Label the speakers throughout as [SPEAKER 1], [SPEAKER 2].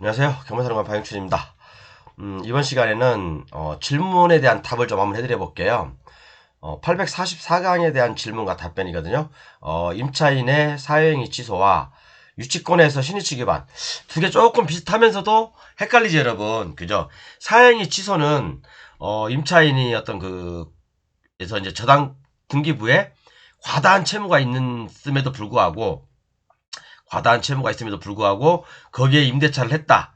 [SPEAKER 1] 안녕하세요. 경마사령관 박영춘입니다. 음, 이번 시간에는 어, 질문에 대한 답을 좀 한번 해드려 볼게요. 어, 844강에 대한 질문과 답변이거든요. 어, 임차인의 사회행위 취소와 유치권에서 신의치 기반 두 개 조금 비슷하면서도 헷갈리지 여러분 그죠? 사회행위 취소는 어, 임차인이 어떤 그 에서 이제 저당 등기부에 과다한 채무가 있는 씀에도 불구하고 과다한 채무가 있음에도 불구하고 거기에 임대차를 했다.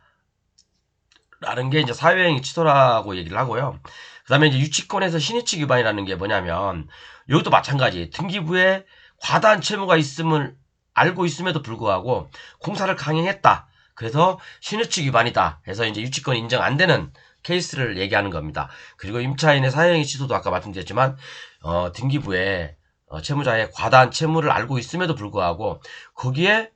[SPEAKER 1] 라는 게 이제 사회행위 취소라고 얘기를 하고요. 그 다음에 이제 유치권에서 신의치 기반이라는 게 뭐냐면 이것도 마찬가지 등기부에 과다한 채무가 있음을 알고 있음에도 불구하고 공사를 강행했다. 그래서 신의치 기반이다. 해서 이제 유치권 인정 안 되는 케이스를 얘기하는 겁니다. 그리고 임차인의 사회행위 취소도 아까 말씀드렸지만 어, 등기부에 어, 채무자의 과다한 채무를 알고 있음에도 불구하고 거기에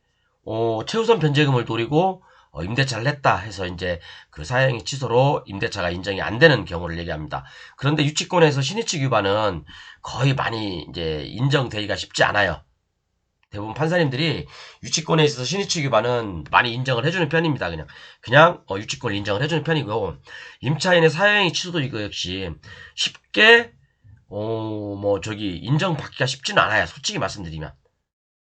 [SPEAKER 1] 어, 최우선 변제금을 노리고 어, 임대차를 했다 해서 이제 그 사행위 취소로 임대차가 인정이 안 되는 경우를 얘기합니다. 그런데 유치권에서 신의치 규반은 거의 많이 이제 인정되기가 쉽지 않아요. 대부분 판사님들이 유치권에 있어서 신의치 규반은 많이 인정을 해주는 편입니다. 그냥 그냥 어, 유치권을 인정을 해주는 편이고 임차인의 사행위 취소도 이거 역시 쉽게 어, 뭐 저기 인정받기가 쉽지는 않아요. 솔직히 말씀드리면.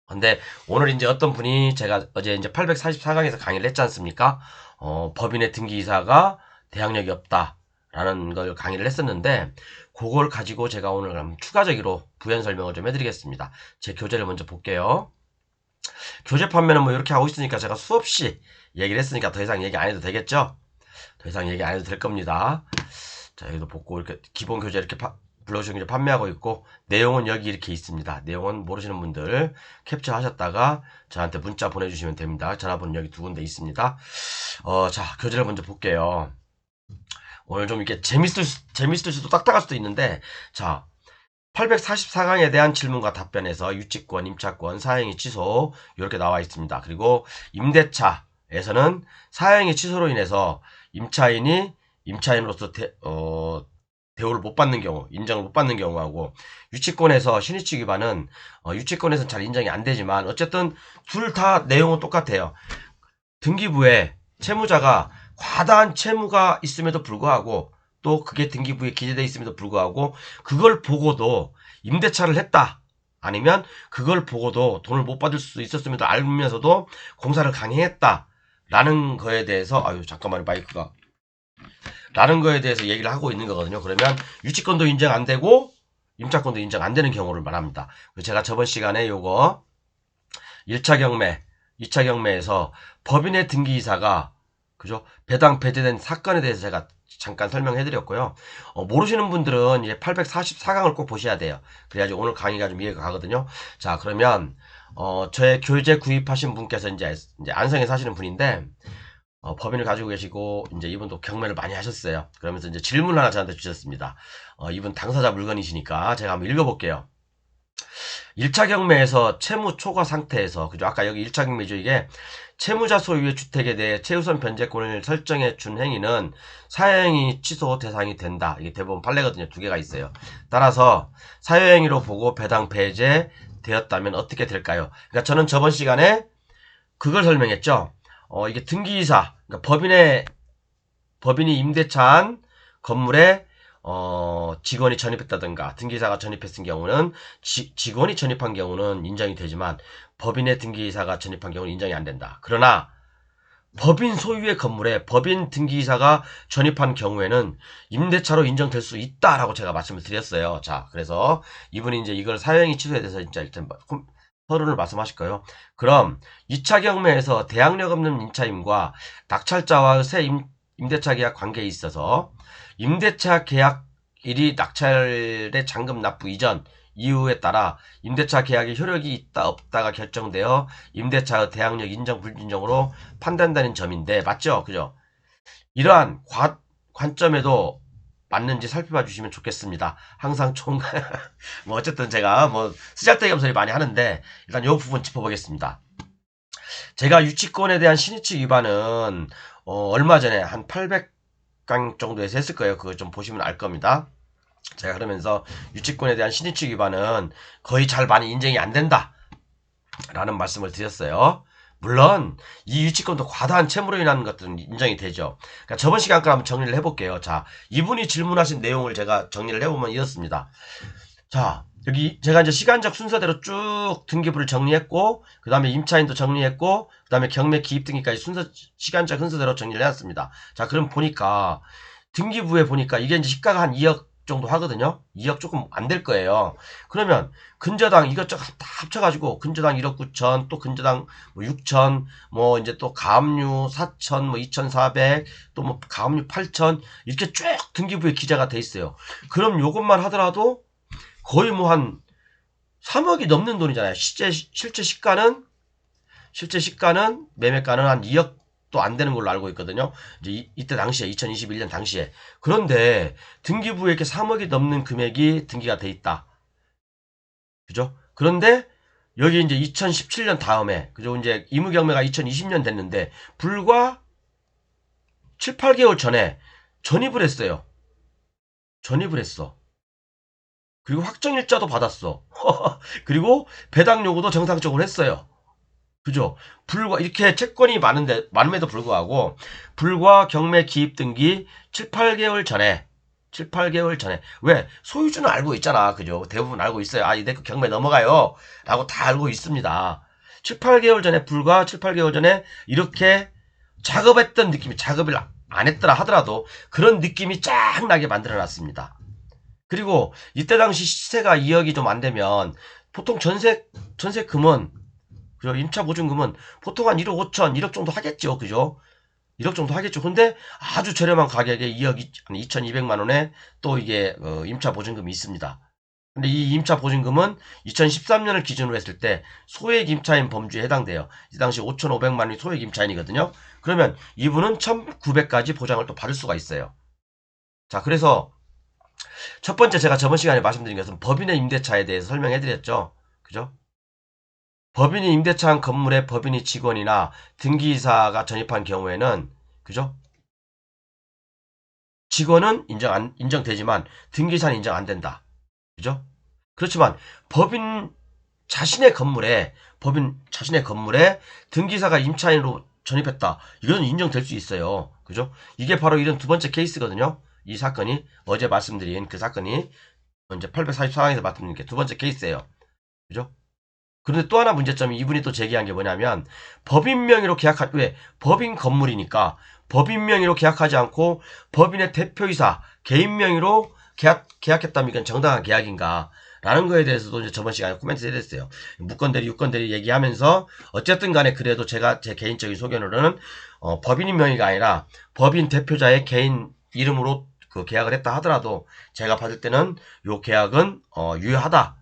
[SPEAKER 1] 근데 오늘 이제 어떤 분이 제가 어제 이제 844강에서 강의를 했지 않습니까? 어, 법인의 등기이사가 대항력이 없다라는 걸 강의를 했었는데 그걸 가지고 제가 오늘 추가적으로 부연 설명을 좀 해드리겠습니다. 제 교재를 먼저 볼게요. 교재 판매는 뭐 이렇게 하고 있으니까 제가 수없이 얘기를 했으니까 더 이상 얘기 안 해도 되겠죠? 더 이상 얘기 안 해도 될 겁니다. 자, 여기도 복고 이렇게 기본 교재 이렇게 파, 블로그를 판매하고 있고 내용은 여기 이렇게 있습니다. 내용은 모르시는 분들 캡처 하셨다가 저한테 문자 보내주시면 됩니다. 전화번호 여기 두 군데 있습니다. 어, 자 교재를 먼저 볼게요. 오늘 좀 이렇게 재밌을, 재밌을 수도 딱딱할 수도 있는데 자 844강에 대한 질문과 답변에서 유치권, 임차권, 사행위 취소 이렇게 나와 있습니다. 그리고 임대차에서는 사행위 취소로 인해서 임차인이 임차인으로서 대, 어, 대우를 못 받는 경우, 인정을 못 받는 경우하고 유치권에서 신의치 기반은 어, 유치권에서는 잘 인정이 안 되지만 어쨌든 둘 다 내용은 똑같아요. 등기부에 채무자가 과다한 채무가 있음에도 불구하고 또 그게 등기부에 기재되어 있음에도 불구하고 그걸 보고도 임대차를 했다. 아니면 그걸 보고도 돈을 못 받을 수 있었음에도 알면서도 공사를 강행했다. 라는 거에 대해서 아유 잠깐만요 마이크가 라는 거에 대해서 얘기를 하고 있는 거거든요. 그러면 유치권도 인정 안 되고 임차권도 인정 안 되는 경우를 말합니다. 제가 저번 시간에 요거 1차 경매, 2차 경매에서 법인의 등기이사가 그죠? 배당 배제된 사건에 대해서 제가 잠깐 설명해 드렸고요. 어, 모르시는 분들은 이제 844강을 꼭 보셔야 돼요. 그래야지 오늘 강의가 좀 이해가 가거든요. 자, 그러면 어, 저의 교재 구입하신 분께서 이제, 이제 안성에 사시는 분인데 어, 법인을 가지고 계시고 이제 이분도 경매를 많이 하셨어요. 그러면서 이제 질문 하나 저한테 주셨습니다. 어, 이분 당사자 물건이시니까 제가 한번 읽어볼게요. 1차 경매에서 채무 초과 상태에서 그죠? 아까 여기 1차 경매죠 이게 채무자 소유의 주택에 대해 최우선 변제권을 설정해 준 행위는 사회행위 취소 대상이 된다. 이게 대부분 판례거든요. 두 개가 있어요. 따라서 사회행위로 보고 배당 배제 되었다면 어떻게 될까요? 그러니까 저는 저번 시간에 그걸 설명했죠. 어, 이게 등기이사, 그러니까 법인의, 법인이 임대차한 건물에, 어, 직원이 전입했다든가, 등기이사가 전입했은 경우는, 지, 직원이 전입한 경우는 인정이 되지만, 법인의 등기이사가 전입한 경우는 인정이 안 된다. 그러나, 법인 소유의 건물에 법인 등기이사가 전입한 경우에는 임대차로 인정될 수 있다라고 제가 말씀을 드렸어요. 자, 그래서 이분이 이제 이걸 사용이 취소에 대해서 진짜 일단 서류를 말씀하실 거예요. 그럼 2차 경매에서 대항력 없는 임차임과 낙찰자와 새 임, 임대차 계약 관계에 있어서 임대차 계약일이 낙찰의 잔금 납부 이전 이후에 따라 임대차 계약의 효력이 있다 없다가 결정되어 임대차의 대항력 인정 불인정으로 판단되는 점인데 맞죠? 그죠? 이러한 과, 관점에도 맞는지 살펴봐 주시면 좋겠습니다. 항상 총, 뭐 어쨌든 제가 뭐 쓰잘데기 없는 소리 많이 하는데 일단 이 부분 짚어보겠습니다. 제가 유치권에 대한 신의치 위반은 어, 얼마 전에 한 800강 정도에서 했을 거예요. 그거 좀 보시면 알 겁니다. 제가 그러면서 유치권에 대한 신의치 위반은 거의 잘 많이 인정이 안 된다. 라는 말씀을 드렸어요. 물론 이 유치권도 과다한 채무로 인한 것들은 인정이 되죠. 그러니까 저번 시간 거 한번 정리를 해볼게요. 자, 이분이 질문하신 내용을 제가 정리를 해보면 이렇습니다. 자, 여기 제가 이제 시간적 순서대로 쭉 등기부를 정리했고, 그 다음에 임차인도 정리했고, 그 다음에 경매 기입 등기까지 순서 시간적 순서대로 정리를 해놨습니다. 자, 그럼 보니까 등기부에 보니까 이게 이제 시가가 한 2억 정도 하거든요. 2억 조금 안 될 거예요. 그러면 근저당 이것저것 다 합쳐가지고 근저당 1억 9천, 또 근저당 뭐 6천, 뭐 이제 또 가압류 4천, 뭐 2,400, 또 뭐 가압류 8천 이렇게 쭉 등기부에 기재가 돼 있어요. 그럼 요것만 하더라도 거의 뭐 한 3억이 넘는 돈이잖아요. 실제 실제 시가는 실제 시가는 매매가는 한 2억 또 안 되는 걸로 알고 있거든요. 이제 이, 때 당시에 2021년 당시에 그런데 등기부에 이렇게 3억이 넘는 금액이 등기가 돼 있다. 그죠? 그런데 여기 이제 2017년 다음에 그죠? 이제 이무경매가 2020년 됐는데 불과 7, 8개월 전에 전입을 했어요. 전입을 했어. 그리고 확정일자도 받았어. 그리고 배당 요구도 정상적으로 했어요. 그죠? 불과 이렇게 채권이 많은데 많음에도 불구하고 불과 경매 기입 등기 7, 8개월 전에 7, 8개월 전에 왜 소유주는 알고 있잖아. 그죠? 대부분 알고 있어요. 아, 이내 거 경매 넘어가요. 라고 다 알고 있습니다. 7, 8개월 전에 불과 7, 8개월 전에 이렇게 작업했던 느낌이 작업을 안 했더라 하더라도 그런 느낌이 쫙 나게 만들어 놨습니다. 그리고 이때 당시 시세가 2억이 좀 안 되면 보통 전세 전세금은 그죠? 임차 보증금은 보통 한 1억 5천, 1억 정도 하겠죠. 그죠? 1억 정도 하겠죠. 근데 아주 저렴한 가격에 2억 2,200만 원에 또 이게 어, 임차 보증금이 있습니다. 근데 이 임차 보증금은 2013년을 기준으로 했을 때 소액 임차인 범주에 해당돼요. 이 당시 5,500만 원이 소액 임차인이거든요. 그러면 이분은 1,900까지 보장을 또 받을 수가 있어요. 자, 그래서 첫 번째 제가 저번 시간에 말씀드린 것은 법인의 임대차에 대해서 설명해 드렸죠. 그죠? 법인이 임대차한 건물에 법인이 직원이나 등기이사가 전입한 경우에는 그죠? 직원은 인정 안, 인정되지만 등기사는 인정 안 된다. 그죠? 그렇지만 법인 자신의 건물에 법인 자신의 건물에 등기사가 임차인으로 전입했다. 이건 인정될 수 있어요. 그죠? 이게 바로 이런 두 번째 케이스거든요. 이 사건이 어제 말씀드린 그 사건이 이제 844항에서 말씀드린 게 두 번째 케이스예요. 그죠? 그런데 또 하나 문제점이 이분이 또 제기한 게 뭐냐면 법인 명의로 계약할 왜 법인 건물이니까 법인 명의로 계약하지 않고 법인의 대표이사 개인 명의로 계약 계약했다면 이건 정당한 계약인가? 라는 거에 대해서도 이제 저번 시간에 코멘트 해드렸어요. 무건대리, 유건대리 얘기하면서 어쨌든 간에 그래도 제가 제 개인적인 소견으로는 어, 법인인 명의가 아니라 법인 대표자의 개인 이름으로 그 계약을 했다 하더라도 제가 받을 때는 요 계약은 어, 유효하다.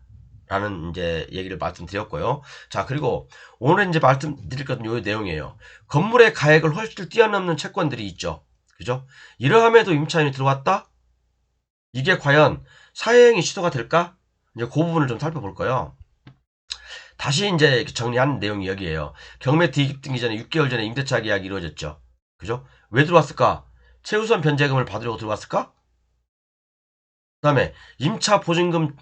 [SPEAKER 1] 라는 이제 얘기를 말씀드렸고요. 자, 그리고 오늘 이제 말씀드릴 것은 요 내용이에요. 건물의 가액을 훨씬 뛰어넘는 채권들이 있죠. 그죠? 이러함에도 임차인이 들어왔다? 이게 과연 사회행위 시도가 될까? 이제 그 부분을 좀 살펴볼 거예요. 다시 이제 정리한 내용이 여기에요. 경매 뒤입 등기 전에 6개월 전에 임대차 계약이 이루어졌죠. 그죠? 왜 들어왔을까? 최우선 변제금을 받으려고 들어왔을까? 그 다음에 임차 보증금도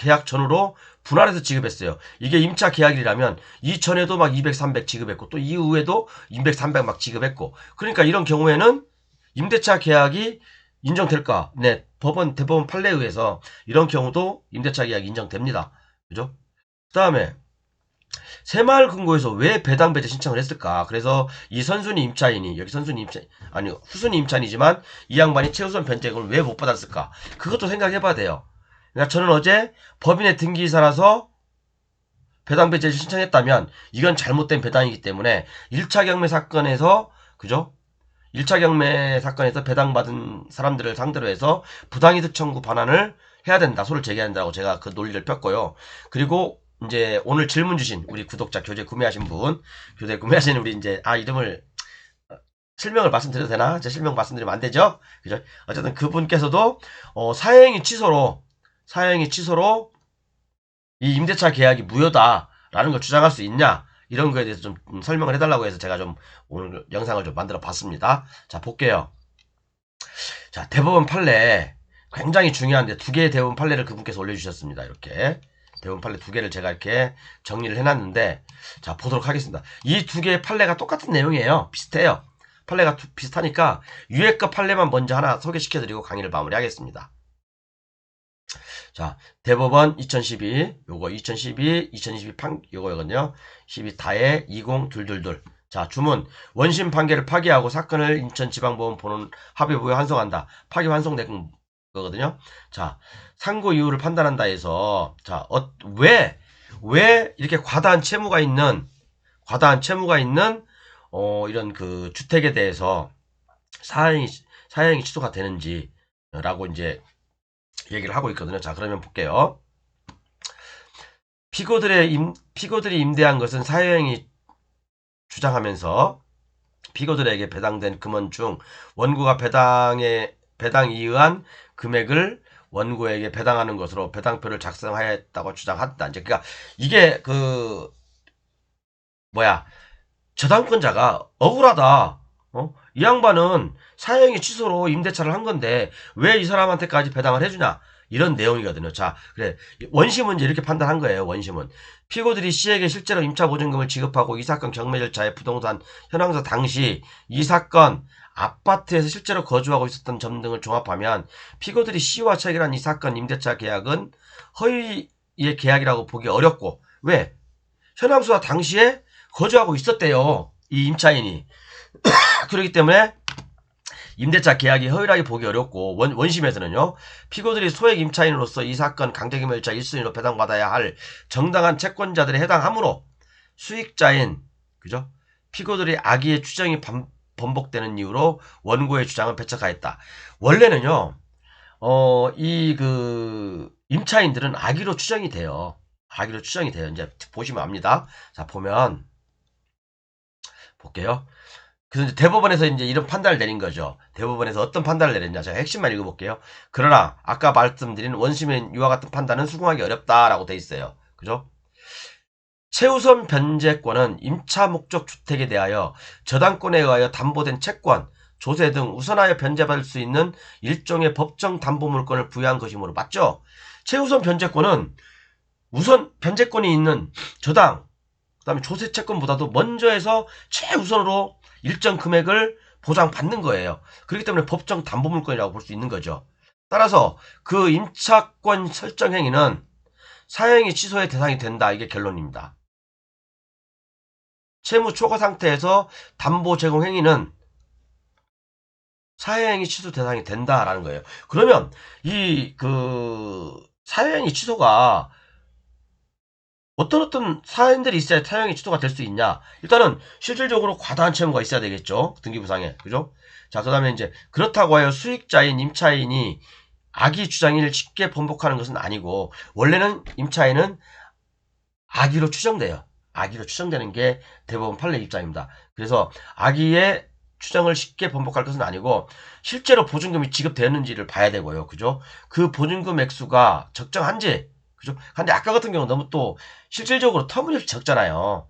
[SPEAKER 1] 계약 전후로 분할해서 지급했어요. 이게 임차 계약이라면 이전에도 막 200, 300 지급했고 또 이후에도 200, 300 막 지급했고 그러니까 이런 경우에는 임대차 계약이 인정될까? 네, 법원 대법원 판례에 의해서 이런 경우도 임대차 계약이 인정됩니다. 그죠? 그 다음에 새마을 금고에서 왜 배당 배제 신청을 했을까? 그래서 이 선순위 임차인이 여기 선순위 임차 아니 후순위 임차인이지만 이 양반이 최우선 변제금을 왜 못 받았을까? 그것도 생각해봐야 돼요. 그러니까 저는 어제 법인의 등기이사라서 배당 배제를 신청했다면 이건 잘못된 배당이기 때문에 1차 경매 사건에서 그죠? 1차 경매 사건에서 배당받은 사람들을 상대로 해서 부당이득 청구 반환을 해야 된다. 소를 제기해야 된다고 제가 그 논리를 폈고요. 그리고 이제 오늘 질문 주신 우리 구독자 교재 구매하신 분, 교재 구매하신 우리 이제 아 이름을 어, 실명을 말씀드려도 되나? 제 실명 말씀드리면 안 되죠? 그죠? 어쨌든 그분께서도 어, 사행위 취소로 사행위 취소로 이 임대차 계약이 무효다라는 걸 주장할 수 있냐? 이런 거에 대해서 좀 설명을 해달라고 해서 제가 좀 오늘 영상을 좀 만들어 봤습니다. 자, 볼게요. 자, 대법원 판례. 굉장히 중요한데 두 개의 대법원 판례를 그분께서 올려주셨습니다. 이렇게. 대부분 판례 두 개를 제가 이렇게 정리를 해놨는데 자 보도록 하겠습니다. 이 두 개의 판례가 똑같은 내용이에요. 비슷해요. 판례가 두- 비슷하니까 유해급 판례만 먼저 하나 소개시켜드리고 강의를 마무리하겠습니다. 자 대법원 2012 요거 2012 2022 판 요거거든요. 12 다해 20 둘둘둘 자 주문 원심 판결을 파기하고 사건을 인천지방법원 보는 합의부에 환송한다. 파기 환송된 거거든요. 자 상고 이유를 판단한다 해서 자왜 왜 이렇게 과다한 채무가 있는 과다한 채무가 있는 어 이런 그 주택에 대해서 사형이 사형이 취소가 되는지 라고 이제 얘기를 하고 있거든요. 자 그러면 볼게요. 피고들의 임, 피고들이 임대한 것은 사형이 주장하면서 피고들에게 배당된 금원 중 원고가 배당에 배당에 의한 금액을 원고에게 배당하는 것으로 배당표를 작성하였다고 주장했다. 이제 그러니까 이게 그 뭐야 저당권자가 억울하다. 어? 이 양반은 사형이 취소로 임대차를 한 건데 왜 이 사람한테까지 배당을 해주냐 이런 내용이거든요. 자 그래 원심은 이제 이렇게 판단한 거예요. 원심은 피고들이 씨에게 실제로 임차 보증금을 지급하고 이 사건 경매 절차의 부동산 현황서 당시 이 사건 아파트에서 실제로 거주하고 있었던 점 등을 종합하면 피고들이 씨와 체결한 이 사건 임대차 계약은 허위의 계약이라고 보기 어렵고 왜 현황수와 당시에 거주하고 있었대요 이 임차인이 그렇기 때문에 임대차 계약이 허위하게 보기 어렵고 원, 원심에서는요 피고들이 소액 임차인으로서 이 사건 강제금융일자 1순위로 배당받아야 할 정당한 채권자들에 해당하므로 수익자인 그죠 피고들이 악의의 추정이 반, 번복되는 이유로 원고의 주장을 배척하였다. 원래는요, 어, 이 그 임차인들은 악의로 추정이 돼요. 악의로 추정이 돼요. 이제 보시면 압니다. 자, 보면 볼게요. 그래서 이제 대법원에서 이제 이런 판단을 내린 거죠. 대법원에서 어떤 판단을 내렸냐. 제가 핵심만 읽어볼게요. 그러나 아까 말씀드린 이와 같은 판단은 수긍하기 어렵다라고 돼 있어요. 그죠? 최우선 변제권은 임차 목적 주택에 대하여 저당권에 의하여 담보된 채권, 조세 등 우선하여 변제받을 수 있는 일종의 법정 담보물권을 부여한 것이므로 맞죠? 최우선 변제권은 우선 변제권이 있는 저당, 그 다음에 조세 채권보다도 먼저 해서 최우선으로 일정 금액을 보장받는 거예요. 그렇기 때문에 법정 담보물권이라고 볼 수 있는 거죠. 따라서 그 임차권 설정 행위는 사형이 취소의 대상이 된다. 이게 결론입니다. 채무 초과 상태에서 담보 제공 행위는 사회행위 취소 대상이 된다라는 거예요. 그러면 이 그 사회행위 취소가 어떤 어떤 사연들이 있어야 사형이 취소가 될 수 있냐? 일단은 실질적으로 과다한 채무가 있어야 되겠죠. 등기부상에. 그죠? 자, 그 다음에 이제 그렇다고 하여 수익자인 임차인이 악의 주장을 쉽게 번복하는 것은 아니고 원래는 임차인은 악의로 추정돼요. 악의로 추정되는 게 대법원 판례 입장입니다. 그래서 악의의 추정을 쉽게 번복할 것은 아니고 실제로 보증금이 지급되었는지를 봐야 되고요. 그죠? 그 보증금 액수가 적정한지 그죠? 근데 아까 같은 경우는 너무 또 실질적으로 터무니없이 적잖아요.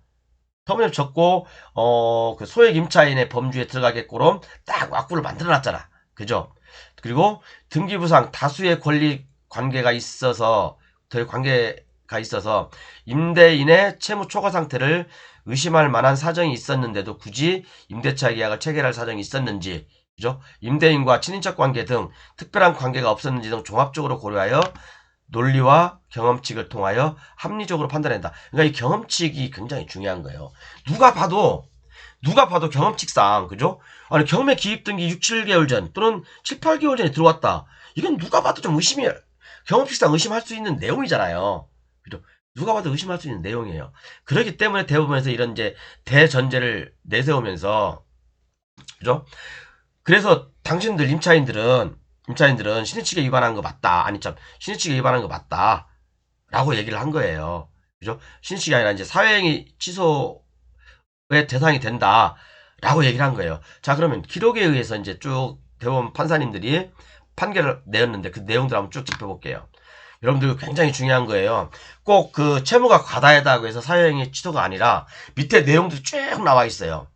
[SPEAKER 1] 터무니없이 적고 어 그 소액 임차인의 범주에 들어가게끔 딱 왁구를 만들어놨잖아. 그죠? 그리고 등기부상 다수의 권리 관계가 있어서 될 관계가 있어서 임대인의 채무 초과 상태를 의심할 만한 사정이 있었는데도 굳이 임대차 계약을 체결할 사정이 있었는지 그죠? 임대인과 친인척 관계 등 특별한 관계가 없었는지 등 종합적으로 고려하여 논리와 경험칙을 통하여 합리적으로 판단한다. 그러니까 이 경험칙이 굉장히 중요한 거예요. 누가 봐도 누가 봐도 경험칙상 그죠? 아니 경매 기입 등기 6, 7개월 전 또는 7, 8개월 전에 들어왔다. 이건 누가 봐도 좀 의심이 경험칙상 의심할 수 있는 내용이잖아요. 그죠? 누가 봐도 의심할 수 있는 내용이에요. 그렇기 때문에 대법원에서 이런 이제 대전제를 내세우면서 그죠? 그래서 당신들 임차인들은 임차인들은 신의칙에 위반한 거 맞다. 아니 참 신의칙에 위반한 거 맞다. 라고 얘기를 한 거예요. 그죠? 신의칙이 아니라 이제 사회행위 취소의 대상이 된다. 라고 얘기를 한 거예요. 자 그러면 기록에 의해서 이제 쭉 대법원 판사님들이 판결을 내었는데 그 내용들 한번 쭉 짚어볼게요. 여러분들 굉장히 중요한 거예요. 꼭 그 채무가 과다하다고 해서 사회행위 취소가 아니라 밑에 내용들이 쭉 나와 있어요.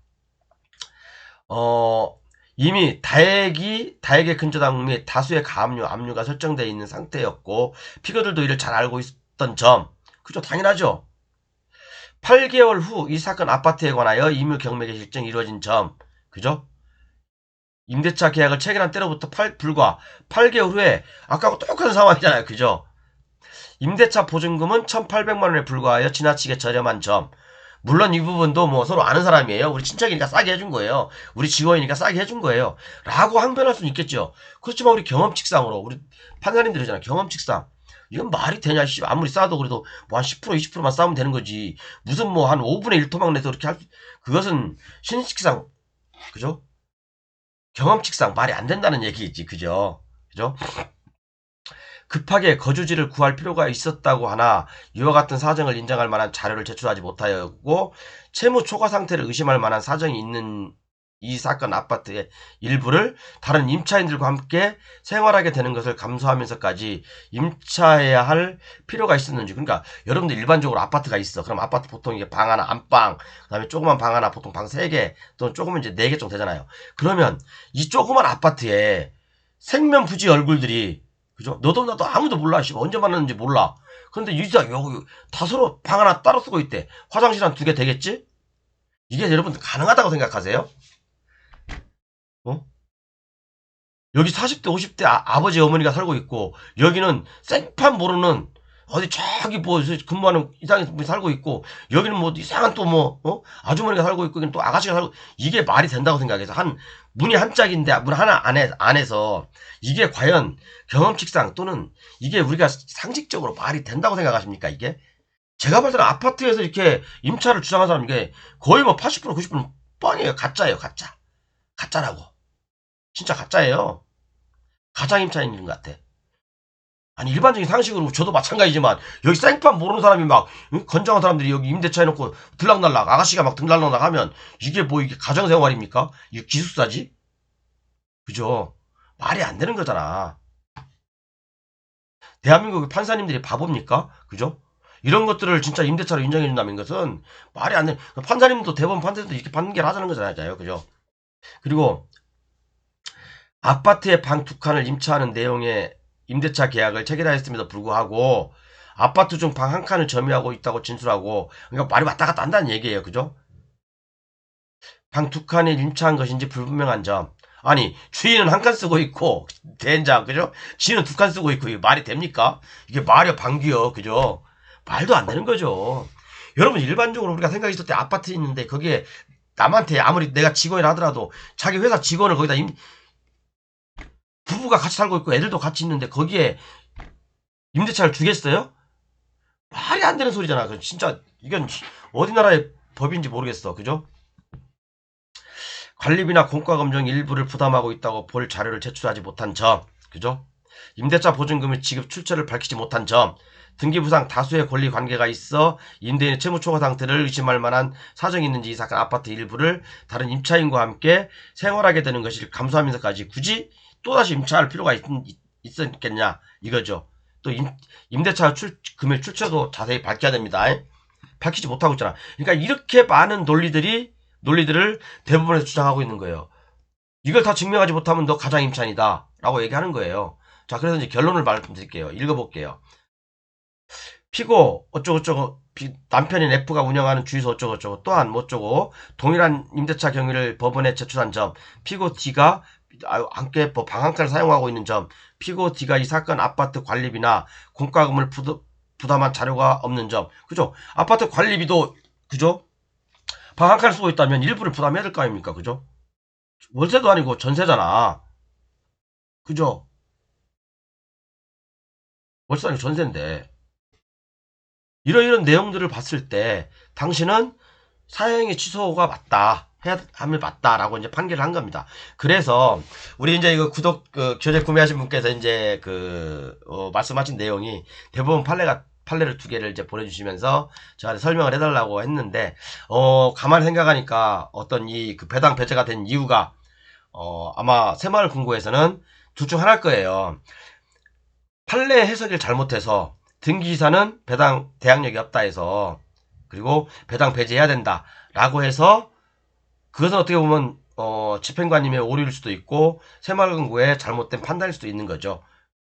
[SPEAKER 1] 어, 이미 다액이 다액의 근저당 및 다수의 가압류, 압류가 설정되어 있는 상태였고 피고들도 이를 잘 알고 있었던 점 그죠? 당연하죠. 8개월 후 이 사건 아파트에 관하여 임의 경매의 실정이 이루어진 점. 그죠? 임대차 계약을 체결한 때로부터 8, 불과 8개월 후에 아까하고 똑같은 상황이잖아요. 그죠? 임대차 보증금은 1,800만 원에 불과하여 지나치게 저렴한 점. 물론 이 부분도 뭐 서로 아는 사람이에요. 우리 친척이니까 싸게 해준 거예요. 우리 직원이니까 싸게 해준 거예요. 라고 항변할 수는 있겠죠. 그렇지만 우리 경험칙상으로 우리 판사님들이잖아요. 경험칙상. 이건 말이 되냐, 씨. 아무리 싸도 그래도 뭐 한 10%, 20%만 싸면 되는 거지. 무슨 뭐 한 5분의 1 토막 내서 그렇게 할, 그것은 신식상, 그죠? 경험칙상 말이 안 된다는 얘기겠지. 그죠? 그죠? 급하게 거주지를 구할 필요가 있었다고 하나 이와 같은 사정을 인정할 만한 자료를 제출하지 못하였고 채무 초과 상태를 의심할 만한 사정이 있는 이 사건 아파트의 일부를 다른 임차인들과 함께 생활하게 되는 것을 감수하면서까지 임차해야 할 필요가 있었는지. 그러니까 여러분들 일반적으로 아파트가 있어. 그럼 아파트 보통 이게 방 하나 안방 그다음에 조그만 방 하나 보통 방 3개 또는 조금은 이제 4개 정도 되잖아요. 그러면 이 조그만 아파트에 생면 부지 얼굴들이 그죠? 너도 나도 아무도 몰라. 씨 언제 만났는지 몰라. 그런데 유지가 여기 다 서로 방 하나 따로 쓰고 있대. 화장실 한 두 개 되겠지? 이게 여러분들 가능하다고 생각하세요? 어? 여기 40대, 50대 아, 버지 어머니가 살고 있고 여기는 생판 모르는 어디 저기 뭐 근무하는 이상한 분이 살고 있고 여기는 뭐 이상한 또뭐 어? 아주머니가 살고 있고 또 아가씨가 살고 이게 말이 된다고 생각해서 한 문이 한 짝인데 문 하나 안에 안에서 이게 과연 경험칙상 또는 이게 우리가 상식적으로 말이 된다고 생각하십니까 이게? 제가 볼 때는 아파트에서 이렇게 임차를 주장한 사람 이게 거의 뭐 80% 90%는 뻥이에요. 가짜예요 가짜. 가짜라고. 진짜 가짜예요. 가장 임차인인 것 같아 아니 일반적인 상식으로 저도 마찬가지지만 여기 생판 모르는 사람이 막 응? 건장한 사람들이 여기 임대차 해놓고 들락날락 아가씨가 막 들락날락 하면 이게 뭐 이게 가정생활입니까? 이게 기숙사지? 그죠? 말이 안 되는 거잖아. 대한민국 판사님들이 바보입니까? 그죠? 이런 것들을 진짜 임대차로 인정해 준다는 것은 말이 안 돼. 판사님도 대법원 판사님도 이렇게 판결 하자는 거잖아요. 그죠? 그리고 아파트에 방두 칸을 임차하는 내용의 임대차 계약을 체결하였음에도 불구하고 아파트 중 방 한 칸을 점유하고 있다고 진술하고 그러니까 말이 왔다 갔다 한다는 얘기예요. 그죠? 방 두 칸을 임차한 것인지 불분명한 점. 아니 주인은 한 칸 쓰고 있고 대장 그죠? 지는 두칸 쓰고 있고 이게 말이 됩니까? 이게 말이 방귀요. 그죠? 말도 안 되는 거죠. 여러분 일반적으로 우리가 생각이 있을 때 아파트 있는데 거기에 남한테 아무리 내가 직원이라 하더라도 자기 회사 직원을 거기다 임, 부부가 같이 살고 있고 애들도 같이 있는데 거기에 임대차를 주겠어요? 말이 안 되는 소리잖아. 그 진짜 이건 어디 나라의 법인지 모르겠어. 그죠? 관리비나 공과금정 일부를 부담하고 있다고 볼 자료를 제출하지 못한 점. 그죠? 임대차 보증금의 지급 출처를 밝히지 못한 점. 등기부상 다수의 권리 관계가 있어 임대인의 채무 초과 상태를 의심할 만한 사정이 있는지 이 사건 아파트 일부를 다른 임차인과 함께 생활하게 되는 것을 감수하면서까지 굳이 또다시 임차할 필요가 있, 있었겠냐 이거죠. 또 임, 임대차 출, 금액 출처도 자세히 밝혀야 됩니다. 밝히지 못하고 있잖아. 그러니까 이렇게 많은 논리들이 논리들을 대부분에서 주장하고 있는 거예요. 이걸 다 증명하지 못하면 너 가장 임차인이다 라고 얘기하는 거예요. 자 그래서 이제 결론을 말씀드릴게요. 읽어볼게요. 피고 어쩌고저쩌고 남편인 F가 운영하는 주유소 어쩌고저쩌고 또한 뭐 어쩌고 동일한 임대차 경위를 법원에 제출한 점 피고 D가 함께 뭐 방한 칸을 사용하고 있는 점, 피고 D가 이 사건 아파트 관리비나 공과금을 부담한 자료가 없는 점, 그죠? 아파트 관리비도 그죠? 방한 칸을 쓰고 있다면 일부를 부담해야 될 거 아닙니까, 그죠? 월세도 아니고 전세잖아, 그죠? 월세 아니고 전세인데 이런 이런 내용들을 봤을 때 당신은 사행의 취소가 맞다. 해야 함을 맞다라고 이제 판결을 한 겁니다. 그래서 우리 이제 이거 구독 그 교재 구매하신 분께서 이제 그 어, 말씀하신 내용이 대부분 판례가 판례를 두 개를 이제 보내주시면서 저한테 설명을 해달라고 했는데 어 가만히 생각하니까 어떤 이 그 배당 배제가 된 이유가 어 아마 새마을 금고에서는 둘 중 하나일 거예요. 판례 해석을 잘못해서 등기사는 배당 대항력이 없다 해서 그리고 배당 배제해야 된다라고 해서 그것은 어떻게 보면 어, 집행관님의 오류일 수도 있고 새마을금고의 잘못된 판단일 수도 있는 거죠.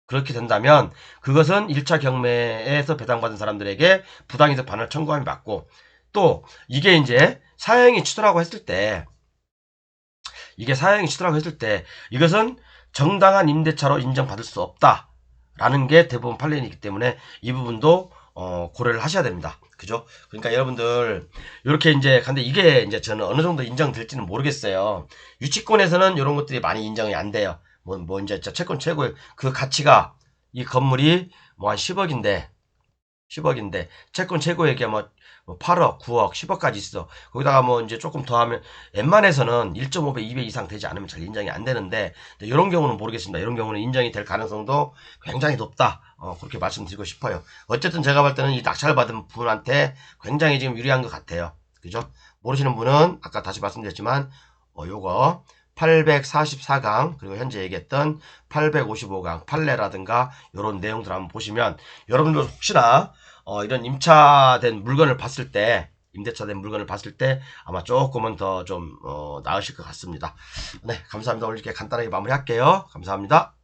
[SPEAKER 1] 그렇게 된다면 그것은 1차 경매에서 배당받은 사람들에게 부당이득 반환 청구함이 맞고 또 이게 이제 사형이 치더라고 했을 때 이게 사형이 치더라고 했을 때 이것은 정당한 임대차로 인정받을 수 없다라는 게 대부분 판례이기 때문에 이 부분도 어, 고려를 하셔야 됩니다. 그죠? 그러니까 여러분들 이렇게 이제 근데 이게 이제 저는 어느 정도 인정될지는 모르겠어요. 유치권에서는 이런 것들이 많이 인정이 안 돼요. 뭐, 뭐 이제 저 채권 최고의 그 가치가 이 건물이 뭐 한 10억인데 10억인데 채권 최고액이 뭐 8억, 9억, 10억까지 있어. 거기다가 뭐 이제 조금 더 하면 웬만해서는 1.5배, 2배 이상 되지 않으면 잘 인정이 안 되는데 이런 경우는 모르겠습니다. 이런 경우는 인정이 될 가능성도 굉장히 높다. 어, 그렇게 말씀드리고 싶어요. 어쨌든 제가 볼 때는 이 낙찰 받은 분한테 굉장히 지금 유리한 것 같아요. 그죠? 모르시는 분은 아까 다시 말씀드렸지만 어, 요거 844강 그리고 현재 얘기했던 855강 판례라든가 이런 내용들 한번 보시면 여러분들 혹시나 어, 이런 임차된 물건을 봤을 때 임대차된 물건을 봤을 때 아마 조금은 더 좀 어, 나으실 것 같습니다. 네 감사합니다. 오늘 이렇게 간단하게 마무리할게요. 감사합니다.